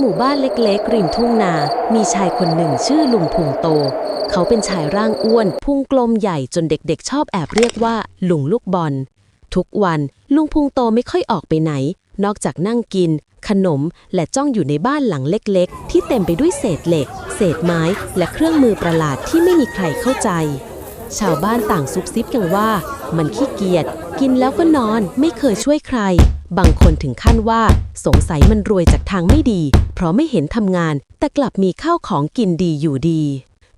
หมู่บ้านเล็กๆริมทุ่งนา มีชายคนหนึ่งชื่อลุงพุงโต เขาเป็นชายร่างอ้วน พุงกลมใหญ่จนเด็กๆ ชอบแอบเรียกว่า ลุงลูกบอล ทุกวันลุงพุงโตไม่ค่อยออกไปไหน นอกจากนั่งกิน ขนมและจ้องอยู่ในบ้านหลังเล็กๆ ที่เต็มไปด้วยเศษเหล็ก เศษไม้ และเครื่องมือประหลาดที่ไม่มีใครเข้าใจ ชาวบ้านต่างซุบซิบกันว่า มันขี้เกียจกินแล้วก็นอนไม่เคยช่วยใคร บางคนถึงขั้นว่า สงสัยมันรวยจากทางไม่ดี เพราะไม่เห็นทำงาน แต่กลับมีข้าวของกินดีอยู่ดี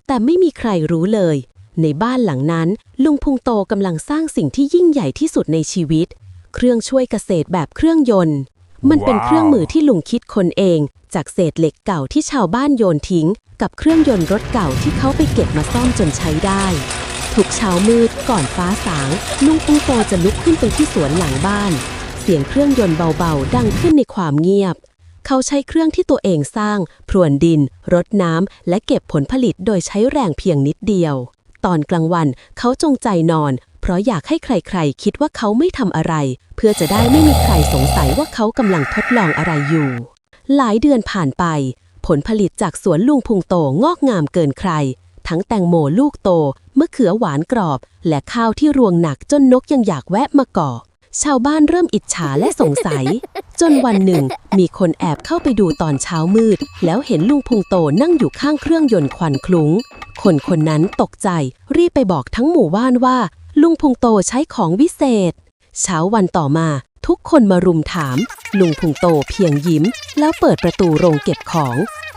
แต่ไม่มีใครรู้เลย ในบ้านหลังนั้น ลุงพุงโตกำลังสร้างสิ่งที่ยิ่งใหญ่ที่สุดในชีวิต เครื่องช่วยเกษตรแบบเครื่องยนต์ มันเป็นเครื่องมือที่ลุงคิดคนเอง จากเศษเหล็กเก่าที่ชาวบ้านโยนทิ้ง กับเครื่องยนต์รถเก่าที่เขาไปเก็บมาซ่อมจนใช้ได้ทุกเช้ามืดก่อนฟ้าสางลุงปุงโตจะลุกขึ้นไปที่สวนหลังบ้าน สียงเครื่องยนต์เบาๆ ดังขึ้นในความเงียบ เขาใช้เครื่องที่ตัวเองสร้าง พรวนดิน รดน้ำ และเก็บผลผลิตโดยใช้แรงเพียงนิดเดียว ตอนกลางวันเขาจงใจนอน เพราะอยากให้ใครๆ คิดว่าเขาไม่ทำอะไร เพื่อจะได้ไม่มีใครสงสัยว่าเขากำลังทดลองอะไรอยู่ หลายเดือนผ่านไป ผลผลิตจากสวนลุงพุงโตงอกงามเกินใครทั้งแตงโมลูกโต มะเขือหวานกรอบ และข้าวที่รวงหนักจนนกยังอยากแวะมาเก่อ ชาวบ้านเริ่มอิจฉาและสงสัย จนวันหนึ่ง มีคนแอบเข้าไปดูตอนเช้ามืด แล้วเห็นลุงพุงโตนั่งอยู่ข้างเครื่องยนต์ควันคลุ้ง คนคนนั้นตกใจ รีบไปบอกทั้งหมู่บ้านว่า ลุงพุงโตใช้ของวิเศษ เช้าวันต่อมาทุกคนมารุมถาม ลุงพุงโตเพียงยิ้ม แล้วเปิดประตูโรงเก็บของ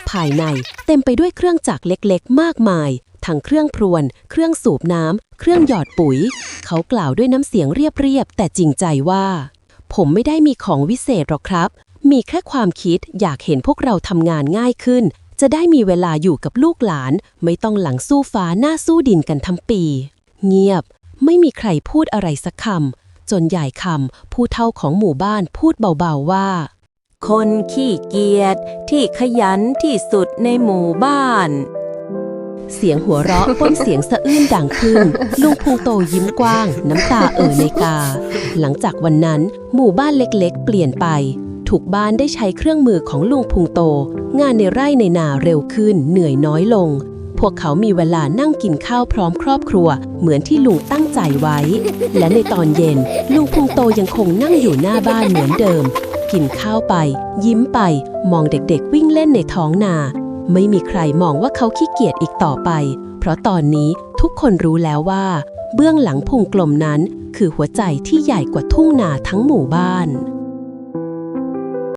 ภายในเต็มไปด้วยเครื่องจักรเล็กๆ มากมาย ทั้งเครื่องพรวน เครื่องสูบน้ำเครื่องหยอดปุ๋ย เขากล่าวด้วยน้ำเสียงเรียบๆแต่จริงใจว่า ผมไม่ได้มีของวิเศษหรอกครับ มีแค่ความคิดอยากเห็นพวกเราทำงานง่ายขึ้น จะได้มีเวลาอยู่กับลูกหลาน ไม่ต้องหลังสู้ฟ้าหน้าสู้ดินกันทั้งปี เงียบ ไม่มีใครพูดอะไรสักคำจนใหญ่คำผู้เท่าของหมู่บ้านพูดเบาๆว่า คนขี้เกียจที่ขยันที่สุดในหมู่บ้าน เสียงหัวเราะป้นเสียงสะอื้นดังขึ้น ลุงพุงโตยิ้มกว้าง น้ำตาเอ่อในกา หลังจากวันนั้น หมู่บ้านเล็กๆ เปลี่ยนไปทุกบ้านได้ใช้เครื่องมือของลุงพุงโต งานในไร่ในนาเร็วขึ้นเหนื่อยน้อยลง พวกเขามีเวลานั่งกินข้าวพร้อมครอบครัว เหมือนที่ลุงตั้งใจไว้ และในตอนเย็น ลุงพุงโตยังคงนั่งอยู่หน้าบ้านเหมือนเดิม กินข้าวไป ยิ้มไป มองเด็กๆ วิ่งเล่นในท้องนา ไม่มีใครมองว่าเขาขี้เกียจอีกต่อไป เพราะตอนนี้ทุกคนรู้แล้วว่า เบื้องหลังพุงกลมนั้น คือหัวใจที่ใหญ่กว่าทุ่งนาทั้งหมู่บ้าน